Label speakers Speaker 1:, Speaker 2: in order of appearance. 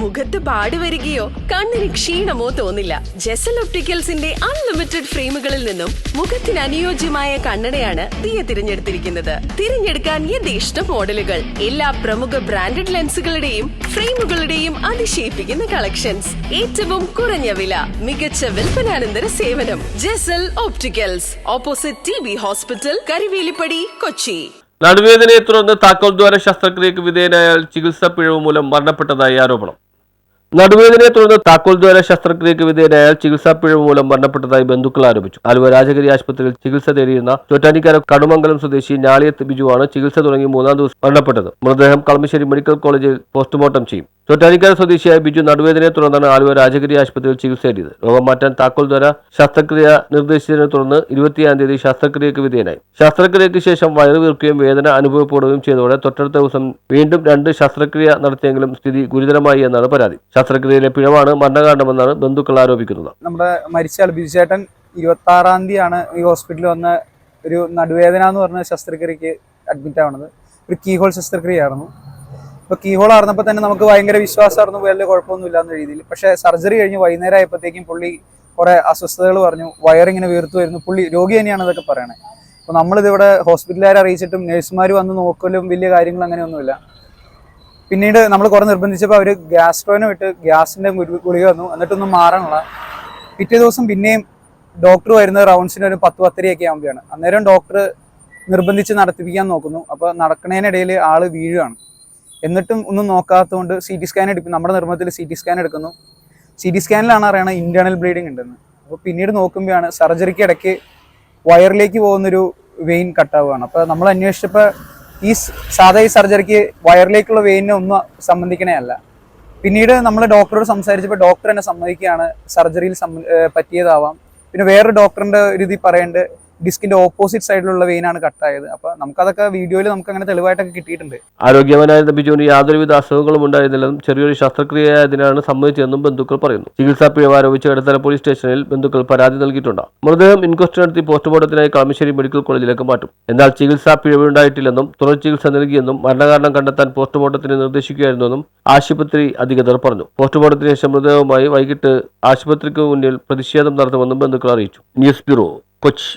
Speaker 1: മുഖത്ത് പാടി വരികയോ കണ്ണിന് ക്ഷീണമോ തോന്നില്ല. ജെസൽ ഒപ്റ്റിക്കൽസിന്റെ അൺലിമിറ്റഡ് ഫ്രെയിമുകളിൽ നിന്നും മുഖത്തിന് അനുയോജ്യമായ കണ്ണടയാണ് ദിയ തിരഞ്ഞെടുത്തിരിക്കുന്നത്. തിരഞ്ഞെടുക്കാൻ യഥേഷ്ട മോഡലുകൾ. എല്ലാ പ്രമുഖ ബ്രാൻഡഡ് ലെൻസുകളുടെയും ഫ്രെയിമുകളുടെയും അതിശയിപ്പിക്കുന്ന കളക്ഷൻസ്. ഏറ്റവും കുറഞ്ഞ വില മികച്ച വിൽപ്പനാനന്തര സേവനം. Jesal opticals opposite T B hospital Karivelippadi Kochi.
Speaker 2: നടുവേദനയെ തുടർന്ന് താക്കോൽ ദ്വാര ശസ്ത്രക്രിയക്ക് വിധേയനായാൽ ചികിത്സാ പിഴവ് മൂലം മരണപ്പെട്ടതായി ആരോപണം. നടുവേദനയെ തുടർന്ന് താക്കോൽ ദ്വാര ശസ്ത്രക്രിയക്ക് വിധേയനായ ചികിത്സാ പിഴവ് മൂലം മരണപ്പെട്ടതായി ബന്ധുക്കൾ ആരോപിച്ചു. ആലുവ രാജഗിരി ആശുപത്രിയിൽ ചികിത്സ തേടിയിരുന്ന ചോറ്റാനിക്കര കടുമംഗലം സ്വദേശി ഞാളിയത്ത് ബിജുവാണ് ചികിത്സ തുടങ്ങി മൂന്നാം ദിവസം മരണപ്പെട്ടത്. മൃതദേഹം കളമശ്ശേരി മെഡിക്കൽ കോളേജിൽ പോസ്റ്റ്മോർട്ടം ചെയ്യും. ചോറ്റാനിക്കര സ്വദേശിയായ ബിജു നടുവേദനയെ തുടർന്നാണ് ആലുവ രാജഗിരി ആശുപത്രിയിൽ ചികിത്സ തേടിയത്. രോഗം മാറ്റാൻ താക്കോൽ ദ്വാര ശസ്ത്രക്രിയ നിർദ്ദേശിച്ചതിനെ തുടർന്ന് ഇരുപത്തിയാം തീയതി ശസ്ത്രക്രിയക്ക് വിധേയനായി. ശസ്ത്രക്രിയയ്ക്ക് ശേഷം വയറുവീർക്കുകയും വേദന അനുഭവപ്പെടുകയും ചെയ്തതോടെ തൊട്ടടുത്ത ദിവസം വീണ്ടും രണ്ട് ശസ്ത്രക്രിയ നടത്തിയെങ്കിലും സ്ഥിതി ഗുരുതരമായി എന്നാണ് പരാതി. ശസ്ത്രക്രിയയിലെ പിഴവാണ് മരണകാരണമെന്നാണ് ബന്ധുക്കൾ ആരോപിക്കുന്നത്.
Speaker 3: നമ്മുടെ മരിച്ച ആൾ ബിജുചേട്ടൻ ഇരുപത്തി ആറാം തീയതിയാണ് ഈ ഹോസ്പിറ്റലിൽ വന്ന ഒരു നടുവേദന എന്ന് പറഞ്ഞ ശസ്ത്രക്രിയക്ക് അഡ്മിറ്റ് ആവണത്. ഒരു കീഹോൾ ശസ്ത്രക്രിയ ആയിരുന്നു അപ്പോൾ കീഹോൾ ആയിരുന്നപ്പോൾ തന്നെ നമുക്ക് ഭയങ്കര വിശ്വാസമായിരുന്നു വലിയ കുഴപ്പമൊന്നുമില്ല എന്ന രീതിയിൽ. പക്ഷേ സർജറി കഴിഞ്ഞ് വൈകുന്നേരം ആയപ്പോഴത്തേക്കും പുള്ളി കുറേ അസ്വസ്ഥതകൾ പറഞ്ഞു വയറിങ്ങനെ വീർത്തു വരുന്നു. പുള്ളി രോഗി തന്നെയാണ് ഇതൊക്കെ പറയണേ. അപ്പോൾ നമ്മളിതിവിടെ ഹോസ്പിറ്റലുകാരെ അറിയിച്ചിട്ടും നഴ്സുമാർ വന്ന് നോക്കലും വലിയ കാര്യങ്ങൾ അങ്ങനെയൊന്നുമില്ല പിന്നീട് നമ്മൾ കുറേ നിർബന്ധിച്ചപ്പോൾ അവർ ഗ്യാസ്ട്രോയിന് വിട്ട് ഗ്യാസിന്റെ ഗുളി- ഗുളിക വന്നു. എന്നിട്ടൊന്നും മാറാനുള്ള പിറ്റേ ദിവസം പിന്നെയും ഡോക്ടർ വരുന്നത് റൗണ്ട്സിന് ഒരു പത്ത് പത്തരയൊക്കെ ആകുമ്പോഴാണ് അന്നേരം ഡോക്ടർ നിർബന്ധിച്ച് നടത്തിപ്പിക്കാൻ നോക്കുന്നു. അപ്പോൾ നടക്കണേനിടയിൽ ആൾ വീഴുകയാണ് എന്നിട്ടും ഒന്നും നോക്കാത്തതുകൊണ്ട് സി ടി സ്കാൻ എടുക്കും നമ്മുടെ നിർമ്മത്തിൽ സി ടി സ്കാൻ എടുക്കുന്നു. സി ടി സ്കാനിലാണ് അറിയണത് ഇന്റേർണൽ ബ്ലീഡിങ് ഉണ്ടെന്ന്. അപ്പോൾ പിന്നീട് നോക്കുമ്പോഴാണ് സർജറിക്ക് ഇടയ്ക്ക് വയറിലേക്ക് പോകുന്നൊരു വെയിൻ കട്ടാവുകയാണ് അപ്പോൾ നമ്മൾ അന്വേഷിച്ചപ്പോൾ ഈ സാധാ ഈ സർജറിക്ക് വയറിലേക്കുള്ള വെയിനെ ഒന്നും സംബന്ധിക്കണേ അല്ല പിന്നീട് നമ്മൾ ഡോക്ടറോട് സംസാരിച്ചപ്പോൾ ഡോക്ടർ എന്നെ സമ്മതിക്കുകയാണ് സർജറിയിൽ പറ്റിയതാവാം. പിന്നെ വേറൊരു ഡോക്ടറിന്റെ ഒരു ഇതിൽ പറയേണ്ടത് ഡിസ്കിന്റെ ഓപ്പോസിറ്റ് സൈഡിലുള്ള വെയിനാണ് കട്ടായത് അപ്പോൾ നമുക്കതൊക്കെ വീഡിയോയിൽ നമുക്ക് അങ്ങനെ തെളിവായിട്ടൊക്കെ കിട്ടിയിട്ടുണ്ട്.
Speaker 2: ആരോഗ്യവാനായിരുന്ന ബിജുവിന് യാതൊരുവിധ അസുഖങ്ങളും ഉണ്ടായിരുന്നില്ലെന്നും ചെറിയൊരു ശസ്ത്രക്രിയയായതിനാണ് സംഭവിച്ചതെന്നും ബന്ധുക്കൾ പറയുന്നു. ചികിത്സാ പിഴവ് ആരോപിച്ച് ഇടത്തല പോലീസ് സ്റ്റേഷനിൽ ബന്ധുക്കൾ പരാതി നൽകിയിട്ടുണ്ട്. മൃതദേഹം ഇൻക്വസ്റ്റ് നടത്തി പോസ്റ്റ്മോർട്ടത്തിനായി കളമശ്ശേരി മെഡിക്കൽ കോളേജിലേക്ക് മാറ്റും. എന്നാൽ ചികിത്സാ പിഴവുണ്ടായിട്ടില്ലെന്നും തുടർ ചികിത്സ നൽകിയെന്നും മരണകാരണം കണ്ടെത്താൻ പോസ്റ്റ്മോർട്ടത്തിന് നിർദ്ദേശിക്കുകയായിരുന്നുവെന്നും ആശുപത്രി അധികൃതർ പറഞ്ഞു. പോസ്റ്റ്മോർട്ടത്തിന് ശേഷം മൃതദേഹവുമായി വൈകിട്ട് ആശുപത്രിക്ക് മുന്നിൽ പ്രതിഷേധം നടത്തുമെന്നും ബന്ധുക്കൾ അറിയിച്ചു. News bureau Kochi.